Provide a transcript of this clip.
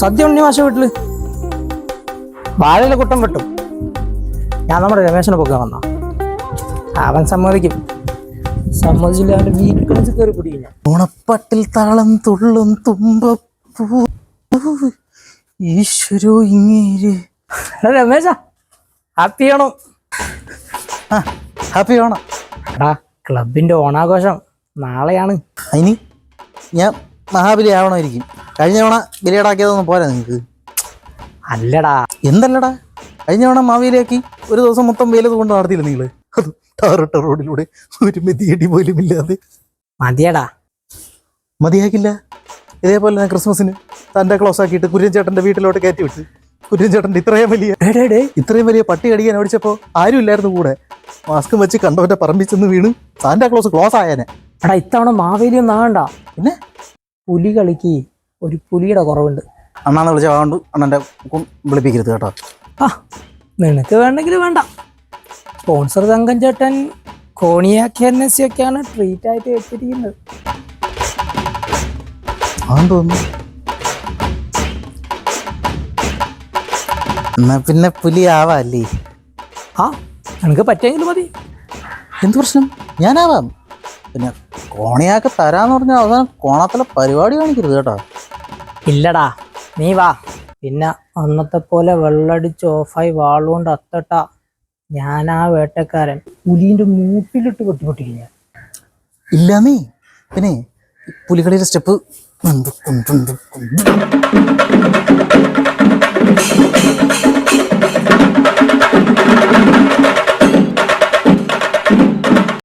സദ്യ ഉണ്ണി മാഷ വീട്ടിൽ. വാഴയില കുട്ടം വെട്ടും. ഞാൻ നമ്മുടെ രമേശനെ പൊക്കാൻ വന്ന. അവൻ സമ്മതിക്കും. സമ്മതിച്ചില്ല അവന്റെ വീട്ടിൽ കയറി പിടിക്കും ഓണപ്പട്ടിൽ താളം തുള്ളും തുമ്പപ്പൂ ഈശ്വരോ ഇങ്ങേര്. രമേശ ഹാപ്പി ആ ഹാപ്പി ഓണം. എടാ ക്ലബിന്റെ ഓണാഘോഷം നാളെയാണ്. അതിന് ഞാൻ മഹാബലി ആവണമായിരിക്കും. കഴിഞ്ഞ തവണ ബലിയടാക്കിയതൊന്നും പോരാ നിങ്ങൾക്ക് അല്ലടാ. എന്തല്ലടാ? കഴിഞ്ഞ തവണ മാവേലിയാക്കി ഒരു ദിവസം മൊത്തം വെയിലത് കൊണ്ട് നടത്തിയില്ല നിങ്ങൾ ടാറിട്ട റോഡിലൂടെ ഒരു മെതിയടി പോലും ഇല്ലാതെ. മതിയടാ. മതിയാക്കില്ല. ഇതേപോലെ തന്നെ ക്രിസ്മസിന് തന്റെ ക്ലോസ് ആക്കിയിട്ട് കുര്യൻ ചേട്ടന്റെ വീട്ടിലോട്ട് കയറ്റി വിട്ട് കുര്യൻ ചേട്ടന്റെ ഇത്രയും വലിയ ഡേ. ഇത്രയും വലിയ പട്ടി കടിക്കാൻ ഓടിച്ചപ്പോൾ ആരും ഇല്ലായിരുന്നു കൂടെ. മാസ്കും വെച്ച് കണ്ടവന്റെ പറമ്പിച്ചെന്ന് വീണ് സാന്റാ ക്ലോസ് ക്ലോസ് ആയേനെ. എടാ ഇത്തവണ മാവേലിയൊന്നും ആകണ്ട പിന്നെ? പുലി കളിക്ക് ഒരു പുലിയുടെ കുറവുണ്ട്. അണ്ണാന്ന് വിളിച്ച വാണ്ട് അണ്ണന്റെ വിളിപ്പിക്കരുത് കേട്ടോ. ആ നിനക്ക് വേണ്ടെങ്കിൽ വേണ്ട. സ്പോൺസർ തങ്കം ചേട്ടൻ കോണിയാക്കി എൻ എസ് ഒക്കെയാണ് ട്രീറ്റ് ആയിട്ട് വെച്ചിരിക്കുന്നത് തോന്നുന്നു. എന്നാ പിന്നെ പുലി ആവാല്ലേ? ആ നിനക്ക് പറ്റിയെങ്കിലും മതി. എന്ത് പ്രശ്നം? ഞാനാവാം. പിന്നെ കോണിയാക്ക് തരാന്ന് പറഞ്ഞാൽ അവസാനം കോണത്തിലെ പരിപാടി കാണിക്കരുത് കേട്ടോ. ഇല്ലടാ നീ വാ. പിന്നെ അന്നത്തെ പോലെ വെള്ളടിച്ച് ഓഫായി വാളുകൊണ്ട് അത്തട്ട. ഞാൻ ആ വേട്ടക്കാരൻ. പുലിന്റെ മൂട്ടിലിട്ട് പൊട്ടിപ്പൊട്ടിക്കും ഞാൻ. ഇല്ല നീ. പിന്നെ പുലികളിയുടെ സ്റ്റെപ്പ് കുന്ത്.